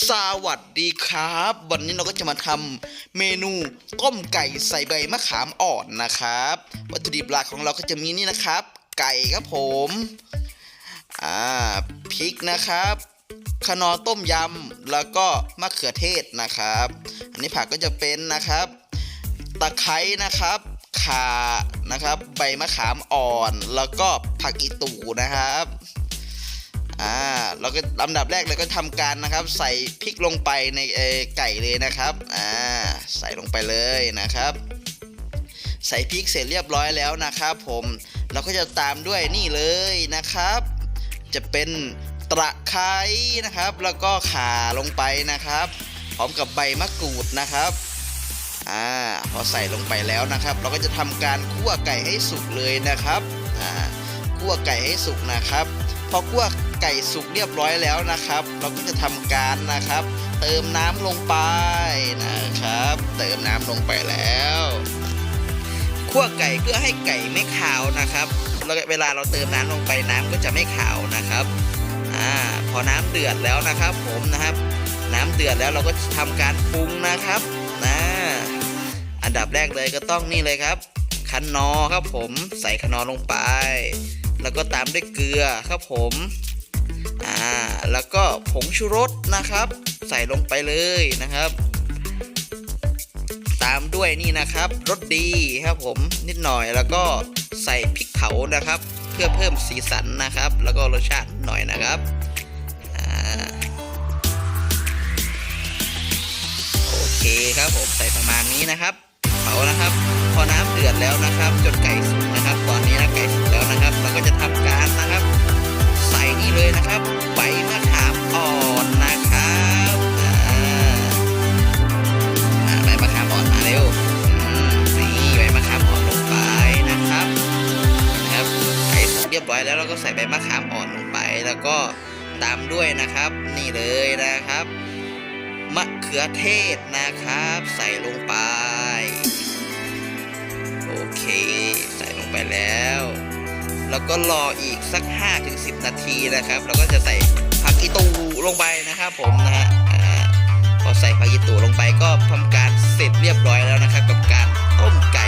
สวัสดีครับ วันนี้เราก็จะมาทำเมนูต้มไก่ใส่ใบมะขามอ่อนนะครับ วัตถุดิบหลักของเราก็จะมีนี่นะครับ ไก่ครับผมอ่าพริกนะครับคนอต้มยำแล้วก็มะเขือเทศนะครับ อันนี้ผักก็จะเป็นนะครับ ตะไคร้นะครับข่านะครับ ใบมะขามอ่อน แล้วก็ผักอีตูนะครับ เราก็ลำดับแรกเลยก็ทำการนะครับ ใส่พริกลงไปในไก่เลยนะครับอ่าใส่ลงไปเลยนะครับ ใส่พริกเสร็จเรียบร้อยแล้วนะครับ ผมเราก็จะตามด้วยนี่เลยนะครับ จะเป็นตะไคร้นะครับ แล้วก็ข่าลงไปนะครับ พร้อมกับใบมะกรูดนะครับอ่าพอใส่ลงไปแล้วนะครับ เราก็จะทำการคั่วไก่ให้สุกเลยนะครับอ่าคั่วไก่ให้สุกนะครับ พอคั่วไก่สุกเรียบร้อยแล้วนะครับ เราก็จะทำการนะครับ เติมน้ำลงไปนะครับ เติมน้ำลงไปแล้วคั่วไก่เพื่อให้ไก่ไม่ขาวนะครับเวลาเราเติมน้ำลงไปน้ำก็จะไม่ขาวนะครับอ่าพอน้ำเดือดแล้วนะครับ ผมนะครับ น้ำเดือดแล้วเราก็ทำการปรุงนะครับนะอันดับแรกเลยก็ต้องนี่เลยครับ คันนอครับผมใส่คันนอลงไป แล้วก็ตามด้วยเกลือครับผมอ่าแล้วก็ผงชูรสนะครับ ใส่ลงไปเลยนะครับ ตามด้วยนี่นะครับรสดีครับผมนิดหน่อยแล้วก็ใส่พริกเผานะครับ เพื่อเพิ่มสีสันนะครับ แล้วก็รสชาติหน่อยนะครับอ่าโอเคครับผมใส่ประมาณนี้นะครับ เผานะครับ อน้ำเดือดแล้วนะครับ จนไก่สุกนะครับ ตอนนี้นะไก่สุกแล้วนะครับ เราก็จะทำการนะครับ ใส่นี่เลยนะครับใบมะขามอ่อนนะครับอ่าใบมะขามอ่อนมาเร็วนี่ใบมะขามอ่อนลงไปนะครับนะครับไก่สุกเรียบร้อยแล้วเราก็ใส่ใบมะขามอ่อนลงไปแล้วก็ตามด้วยนะครับ นี่เลยนะครับมะเขือเทศนะครับ ใส่ลงไป แล้วก็รออีกสัก 5-10 นาทีนะครับ แล้วก็จะใส่ผักอีตูลงไปนะครับผมนะฮะพอใส่ผักอีตูลงไปก็ทำการเสร็จเรียบร้อยแล้วนะครับ กับการต้มไก่